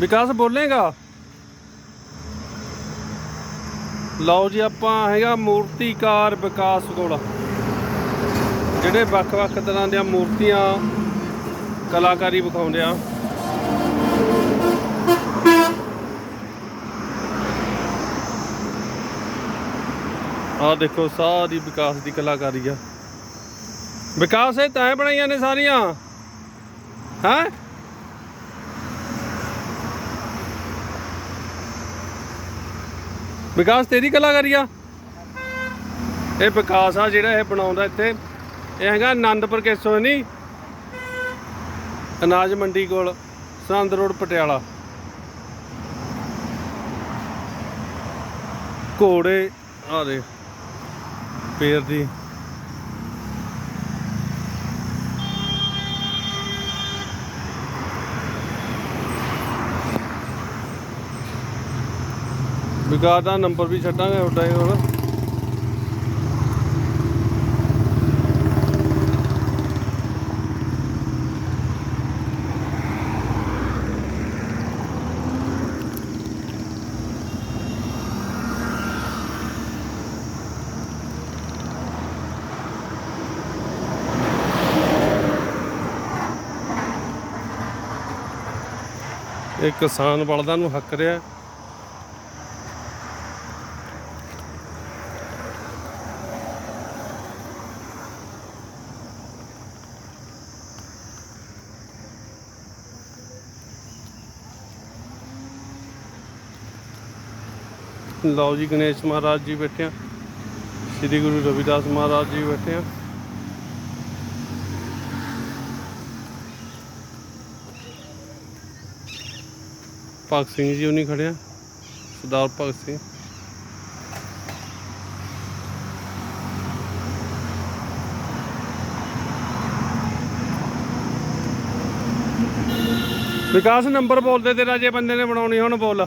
ਵਿਕਾਸ ਬੋਲੇਗਾ? ਲਓ ਜੀ, ਆਪਾਂ ਹੈਗਾ ਮੂਰਤੀਕਾਰ ਵਿਕਾਸ ਕੋਲ। ਜਿਹੜੇ ਵੱਖ-ਵੱਖ ਤਰ੍ਹਾਂ ਦੀਆਂ ਮੂਰਤੀਆਂ ਕਲਾਕਾਰੀ ਵਿਖਾਉਂਦੇ ਆ। ਆਹ ਦੇਖੋ, ਸਾਰੀ ਵਿਕਾਸ ਦੀ ਕਲਾਕਾਰੀ ਆ। ਵਿਕਾਸ, ਇਹ ਤਾਂ ਬਣਾਈਆਂ ਨੇ ਸਾਰੀਆਂ? ਹੈਂ? ਵਿਕਾਸ ਤੇਰੀ ਕਲਾਕਾਰੀ ਆ। ਇਹ ਵਿਕਾਸ ਆ ਜਿਹੜਾ ਇਹ ਬਣਾਉਂਦਾ ਇੱਥੇ। ਇਹ ਹੈਗਾ ਆਨੰਦਪੁਰ ਕੇਸੋ ਨਹੀਂ, ਅਨਾਜ ਮੰਡੀ ਕੋਲ ਸਰਹੰਦ ਰੋਡ ਪਟਿਆਲਾ। ਘੋੜੇ ਆ ਦੇ ਪੇਰ ਦੀ ਵਿਕਾਸ ਦਾ ਨੰਬਰ ਵੀ ਛੱਡਾਂਗੇ ਤੁਹਾਡਾ ਇਹ ਹੁਣ ਇਹ ਕਿਸਾਨ ਬਲਦਾਂ ਨੂੰ ਹੱਕ ਰਿਹਾ। ਲਓ ਜੀ ਗਣੇਸ਼ ਮਹਾਰਾਜ ਜੀ ਬੈਠੇ ਆ। ਸ੍ਰੀ ਗੁਰੂ ਰਵਿਦਾਸ ਮਹਾਰਾਜ ਜੀ ਬੈਠੇ ਆ। ਭਗਤ ਸਿੰਘ ਜੀ ਉਹਨੀ ਖੜਿਆ ਸਰਦਾਰ ਭਗਤ ਸਿੰਘ। ਵਿਕਾਸ ਨੰਬਰ ਬੋਲਦੇ ਤੇਰਾ, ਜੇ ਬੰਦੇ ਨੇ ਬਣਾਉਣੀ ਹੁਣ ਬੋਲ।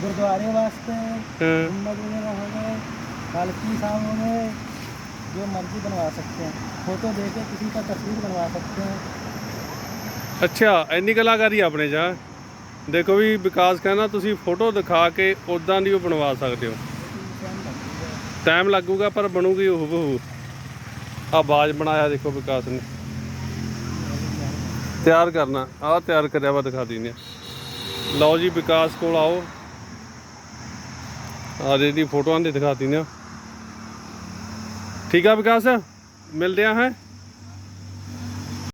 ਗੁਰਦੁਆਰੇ ਵਾਸਤੇ ਹਾਂ, गुम्बद वगैरह हो गए पालकी साहब हो गए जो मर्जी बनवा सकते हैं फोटो दे के किसी का तस्वीर बनवा सकते हैं ਅੱਛਾ ਇੰਨੀ ਕਲਾਕਾਰੀ ਆਪਣੇ ਜਾ ਦੇਖੋ ਵੀ ਵਿਕਾਸ ਕਹਿੰਦਾ ਤੁਸੀਂ ਫੋਟੋ ਦਿਖਾ ਕੇ ਉਦਾਂ ਦੀ ਉਹ ਬਣਵਾ ਸਕਦੇ ਹੋ ਟਾਈਮ ਲੱਗੂਗਾ ਪਰ ਬਣੂਗੀ ਉਹ ਬਹੂ ਆ ਬਾਜ ਬਣਾਇਆ ਦੇਖੋ ਵਿਕਾਸ ਨੇ ਤਿਆਰ ਕਰਨਾ ਆਹ ਤਿਆਰ ਕਰਿਆ ਵਾ ਦਿਖਾ ਦਿੰਦੇ ਆ ਲਓ ਜੀ ਵਿਕਾਸ ਕੋਲ ਆਓ ਆ ਇਹਦੀ ਫੋਟੋਆਂ ਦੇ ਦਿਖਾ ਦਿੰਦੇ ਆ ਠੀਕ ਆ ਵਿਕਾਸ ਮਿਲਦੇ ਆ ਹੈ।